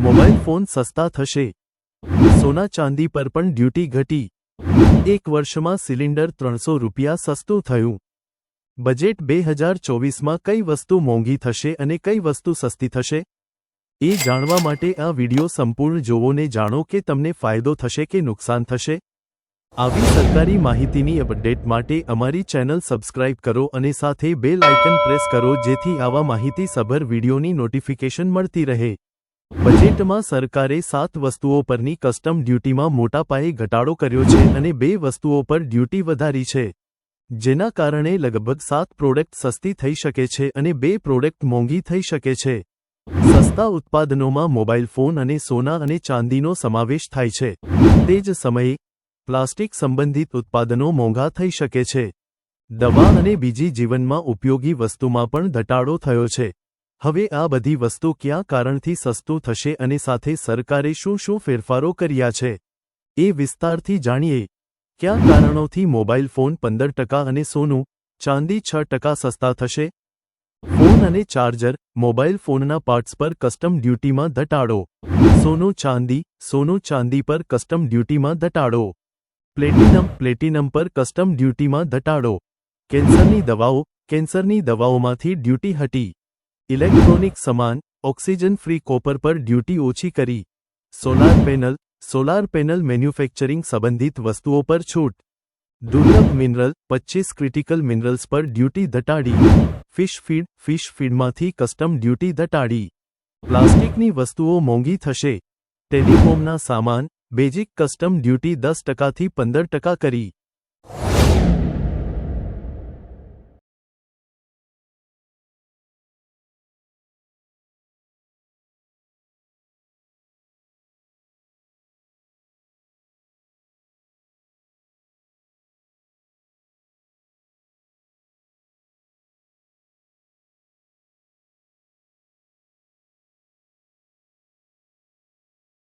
Mobile phone સસ્તા થશે. સોના ચાંદી પર પણ ડ્યુટી ઘટી. એક વર્ષમાં સિલિન્ડર ત્રણસો રૂપિયા સસ્તું થયું. બજેટ બે હજાર ચોવીસમાં કઈ વસ્તુ મોંઘી થશે અને કઈ વસ્તુ સસ્તી થશે? એ જાણવા માટે આ વિડિયો સંપૂર્ણ જોવોને જાણો કે તમને ફાયદો થશે કે નુકસાન થશે. આવી સરકારી માહિતીની અપડેટ માટે અમારી ચેનલ સબસ્ક્રાઇબ કરો અને સાથે બેલ આઇકન પ્રેસ કરો જેથી આવા માહિતીસભર વિડિયોની નોટિફિકેશન મળતી રહે. બજેટમાં સરકારે સાત વસ્તુઓ પરની કસ્ટમ ડ્યુટીમાં મોટા પાયે ઘટાડો કર્યો છે અને બે વસ્તુઓ પર ડ્યુટી વધારી છે, જેના કારણે લગભગ સાત પ્રોડક્ટ સસ્તી થઈ શકે છે અને બે પ્રોડક્ટ મોંઘી થઈ શકે છે. સસ્તા ઉત્પાદનોમાં મોબાઈલ ફોન અને સોના અને ચાંદીનો સમાવેશ થાય છે. તે જ સમયે, પ્લાસ્ટિક સંબંધિત ઉત્પાદનો મોંઘા થઈ શકે છે. દવા અને બીજી જીવનમાં ઉપયોગી વસ્તુમાં પણ ઘટાડો થયો છે. હવે આ બધી વસ્તુ ક્યાં કારણથી સસ્તું થશે અને સાથે સરકારે શું શું ફેરફારો કર્યા છે? એ વિસ્તારથી જાણીએ. કયા કારણોથી મોબાઈલ ફોન પંદર ટકા અને સોનું, ચાંદી છ ટકા સસ્તા થશે? ફોન અને ચાર્જર, મોબાઈલ ફોનના પાર્ટ્સ પર કસ્ટમ ડ્યુટીમાં ઘટાડો સોનું ચાંદી સોનું ચાંદી પર કસ્ટમ ડ્યુટીમાં ઘટાડો પ્લેટિનમ પ્લેટિનમ પર કસ્ટમ ડ્યુટીમાં ઘટાડો કેન્સરની દવાઓ, કેન્સરની દવાઓમાંથી ડ્યુટી હટી. ઇલેક્ટ્રોનિક સમાન ઓક્સિજન ફ્રી કોપર પર ડ્યુટી ઓછી કરી. Solar panel solar panel manufacturing સંબંધિત વસ્તુઓ પર છૂટ. દુર્લભ મિનરલ, પચ્ચીસ ક્રિટિકલ મિનરલ્સ પર ડ્યુટી ઘટાડી ફિશ ફીડ, ફિશ ફીડમાંથી કસ્ટમ ડ્યુટી ઘટાડી પ્લાસ્ટિકની વસ્તુઓ મોંઘી થશે. ટેલિકોમના સામાન, બેઝિક કસ્ટમ ડ્યુટી દસ ટકાથી પંદર ટકા કરી.